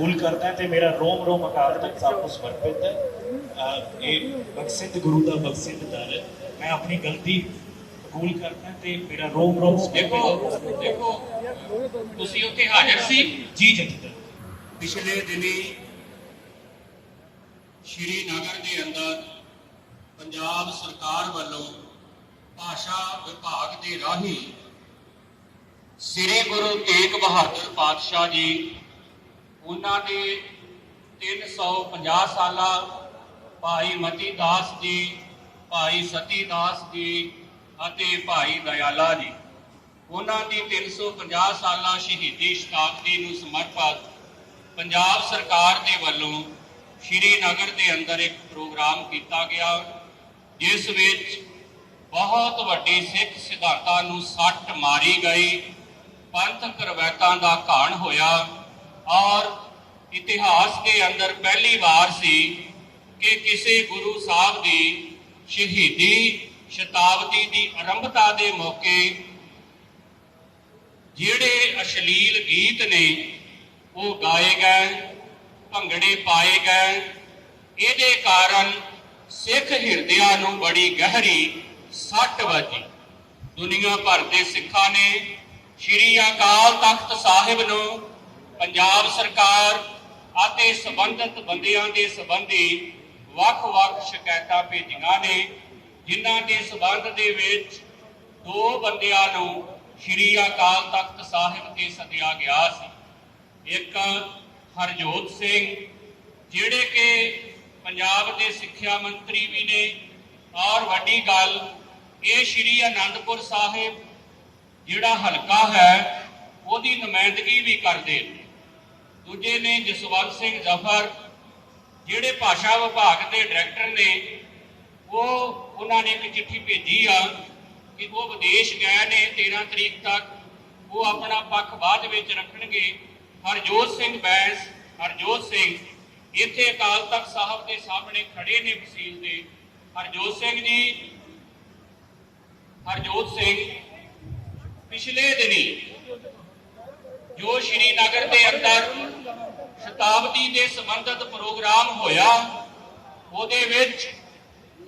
ਕਬੂਲ ਕਰਦਾ ਹਾਂ ਤੇ ਮੇਰਾ ਰੋਮ ਰੋਮ ਅਕਾਦਮਿਕ ਸਾਹਿਬ ਨੂੰ ਸਮਰਪਿਤ ਹੈ। ਇਹ ਬਖਸ਼ਿਤ ਗੁਰੂ ਦਾ ਬਖਸ਼ਿਤ ਦਰ ਹੈ। ਮੈਂ ਆਪਣੀ ਗਲਤੀ ਕਬੂਲ ਕਰਦਾ ਤੇ ਮੇਰਾ ਰੋਮ ਰੋਮ ਦੇਖੋ ਦੇਖੋ ਤੁਸੀਂ ਉੱਥੇ ਹਾਜ਼ਰ ਸੀ। ਜੀ ਜਥੇਦਾਰ ਪਿਛਲੇ ਦਿਨੀ ਸ਼੍ਰੀ ਨਗਰ ਦੇ ਅੰਦਰ ਪੰਜਾਬ ਸਰਕਾਰ ਵੱਲੋਂ ਭਾਸ਼ਾ ਵਿਭਾਗ ਦੇ ਰਾਹੀਂ ਸ੍ਰੀ ਗੁਰੂ ਤੇਗ ਬਹਾਦਰ ਪਾਤਸ਼ਾਹ ਜੀ ਉਹਨਾਂ ਦੇ 350 ਸਾਲਾ ਭਾਈ ਮਤੀ ਦਾਸ ਜੀ, ਭਾਈ ਸਤੀ ਦਾਸ ਜੀ ਅਤੇ ਭਾਈ ਦਇਆਲਾ ਜੀ। ਉਹਨਾਂ ਦੀ 350 ਸਾਲਾ ਸ਼ਹੀਦੀ ਸ਼ਤਾਬਦੀ ਨੂੰ ਸਮਰਪਿਤ ਪੰਜਾਬ ਸਰਕਾਰ ਦੇ ਵੱਲੋਂ ਸ਼੍ਰੀ ਨਗਰ ਦੇ ਅੰਦਰ ਇੱਕ ਪ੍ਰੋਗਰਾਮ ਕੀਤਾ ਗਿਆ, ਜਿਸ ਵਿੱਚ ਬਹੁਤ ਵੱਡੀ ਸਿੱਖ ਸਿਧਾਂਤਾਂ ਨੂੰ ਸੱਟ ਮਾਰੀ ਗਈ, ਪੰਥਕ ਰਵਾਇਤਾਂ ਦਾ ਘਾਣ ਹੋਇਆ। ਔਰ ਇਤਿਹਾਸ ਦੇ ਅੰਦਰ ਪਹਿਲੀ ਵਾਰ ਸੀ ਕਿ ਕਿਸੇ ਗੁਰੂ ਸਾਹਿਬ ਦੀ ਸ਼ਹੀਦੀ ਸ਼ਤਾਬਦੀ ਦੀ ਆਰੰਭਤਾ ਦੇ ਮੌਕੇ ਜਿਹੜੇ ਅਸ਼ਲੀਲ ਗੀਤ ਨੇ, ਉਹ ਗਾਏ ਗਏ, ਭੰਗੜੇ ਪਾਏ ਗਏ। ਇਹਦੇ ਕਾਰਨ ਸਿੱਖ ਹਿਰਦਿਆਂ ਨੂੰ ਬੜੀ ਗਹਿਰੀ ਸੱਟ ਵੱਜੀ। ਦੁਨੀਆ ਭਰ ਦੇ ਸਿੱਖਾਂ ਨੇ ਸ਼੍ਰੀ ਅਕਾਲ ਤਖਤ ਸਾਹਿਬ ਨੂੰ ਪੰਜਾਬ ਸਰਕਾਰ ਅਤੇ ਸੰਬੰਧਿਤ ਬੰਦਿਆਂ ਦੇ ਸੰਬੰਧੀ ਵੱਖ-ਵੱਖ ਸ਼ਿਕਾਇਤਾਂ ਭੇਜੀਆਂ ਨੇ, ਜਿਨ੍ਹਾਂ ਦੇ ਸਬੰਧ ਦੇ ਵਿੱਚ ਦੋ ਬੰਦਿਆਂ ਨੂੰ ਸ਼੍ਰੀ ਅਕਾਲ ਤਖਤ ਸਾਹਿਬ ਤੇ ਸੱਦਿਆ ਗਿਆ ਸੀ। ਇੱਕ ਹਰਜੋਤ ਸਿੰਘ, ਜਿਹੜੇ ਕਿ ਪੰਜਾਬ ਦੇ ਸਿੱਖਿਆ ਮੰਤਰੀ ਵੀ ਨੇ, ਔਰ ਵੱਡੀ ਗੱਲ, ਇਹ ਸ਼੍ਰੀ ਅਨੰਦਪੁਰ ਸਾਹਿਬ ਜਿਹੜਾ ਹਲਕਾ ਹੈ, ਉਹਦੀ ਨੁਮਾਇੰਦਗੀ ਵੀ ਕਰਦੇ ਨੇ। ਦੂਜੇ ਨੇ ਜਸਵੰਤ ਸਿੰਘ ਜ਼ਫਰ, ਜਿਹੜੇ ਭਾਸ਼ਾ ਵਿਭਾਗ ਦੇ ਡਾਇਰੈਕਟਰ ਨੇ, ਉਹ ਉਹਨਾਂ ਨੇ ਇੱਕ ਚਿੱਠੀ ਭੇਜੀ ਆ ਕਿ ਉਹ ਵਿਦੇਸ਼ ਗਏ ਨੇ 13 ਤਰੀਕ ਤੱਕ ਉਹ ਆਪਣਾ ਪੱਖ ਬਾਅਦ ਵਿੱਚ ਰੱਖਣਗੇ। ਹਰਜੋਤ ਸਿੰਘ ਬੈਂਸ, ਹਰਜੋਤ ਸਿੰਘ, ਇੱਥੇ ਅਕਾਲ ਤਖਤ ਸਾਹਿਬ ਦੇ ਸਾਹਮਣੇ ਖੜੇ ਨੇ ਵਸੀਲ ਦੇ। ਹਰਜੋਤ ਸਿੰਘ ਜੀ, ਹਰਜੋਤ ਸਿੰਘ, ਪਿਛਲੇ ਦਿਨੀ ਜੋ ਸ਼੍ਰੀ ਨਗਰ ਦੇ ਅੰਦਰ ਸ਼ਤਾਬਦੀ ਦੇ ਸੰਬੰਧਿਤ ਪ੍ਰੋਗਰਾਮ ਹੋਇਆ, ਉਹਦੇ ਵਿੱਚ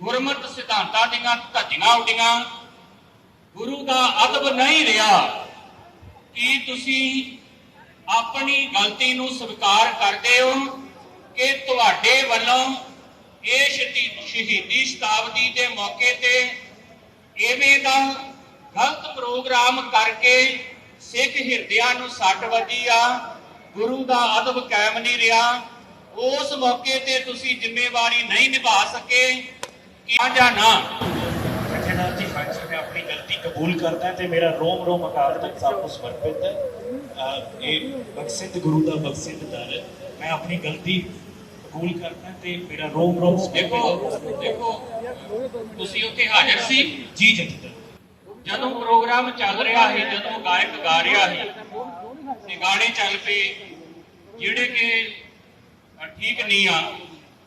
ਗੁਰਮਤ ਸਿਧਾਂਤਾਂ ਦੀਆਂ ਧੱਜੀਆਂ ਉੱਡੀਆਂ। ਗੁਰੂ ਦਾ ਅਦਬ ਨਹੀਂ ਰਿਹਾ ਕੀ ਤੁਸੀਂ ਆਪਣੀ ਗਲਤੀ ਨੂੰ ਸਵੀਕਾਰ ਕਰਦੇ ਹੋ ਕਿ ਤੁਹਾਡੇ ਵੱਲੋਂ ਇਹ ਸ਼ਤੀ- ਸ਼ਹੀਦੀ ਸ਼ਤਾਬਦੀ ਦੇ ਮੌਕੇ ਤੇ ਐਵੇਂ ਦਾ ਗਲਤ ਪ੍ਰੋਗਰਾਮ ਕਰਕੇ ਸਿੱਖ ਹਿਰਦਿਆਂ ਨੂੰ ਸੱਟ ਵੱਜੀ ਆ ਗੁਰੂ ਦਾ ਅਦਬ ਕਾਇਮ ਨਹੀਂ ਰਿਹਾ। ਉਸ ਮੌਕੇ ਤੇ ਤੁਸੀਂ ਜ਼ਿੰਮੇਵਾਰੀ ਨਹੀਂ ਨਿਭਾ ਸਕੇ ਕਿ ਜਾਂ ਨਾ? ਜਥੇਦਾਰ ਜੀ ਹਾਂਜੀ ਮੈਂ ਆਪਣੀ ਗਲਤੀ ਕਬੂਲ ਕਰਦਾ ਹਾਂ ਤੇ ਮੇਰਾ ਰੋਮ ਰੋਮ ਅਕਾਦਮਿਕ ਸਾਹਿਬ ਨੂੰ ਸਮਰਪਿਤ ਹੈ। ਇਹ ਬਖਸ਼ਿਤ ਗੁਰੂ ਦਾ ਬਖਸ਼ਿਤ ਦਰ ਹੈ। ਮੈਂ ਆਪਣੀ ਗਲਤੀ ਕਬੂਲ ਕਰਦਾ ਤੇ ਮੇਰਾ ਰੋਮ ਰੋਮ ਦੇਖੋ ਦੇਖੋ ਤੁਸੀਂ ਉੱਥੇ ਹਾਜ਼ਰ ਸੀ? ਜੀ ਜਥੇਦਾਰ ਜਦੋਂ ਪ੍ਰੋਗਰਾਮ ਚੱਲ ਰਿਹਾ ਸੀ, ਜਦੋਂ ਗਾਇਕ ਗਾ ਰਿਹਾ ਸੀ, ਤੇ ਗਾਣੇ ਚੱਲ ਪਏ, ਜਿਹੜੇ ਕਿ ਠੀਕ ਨਹੀਂ ਆ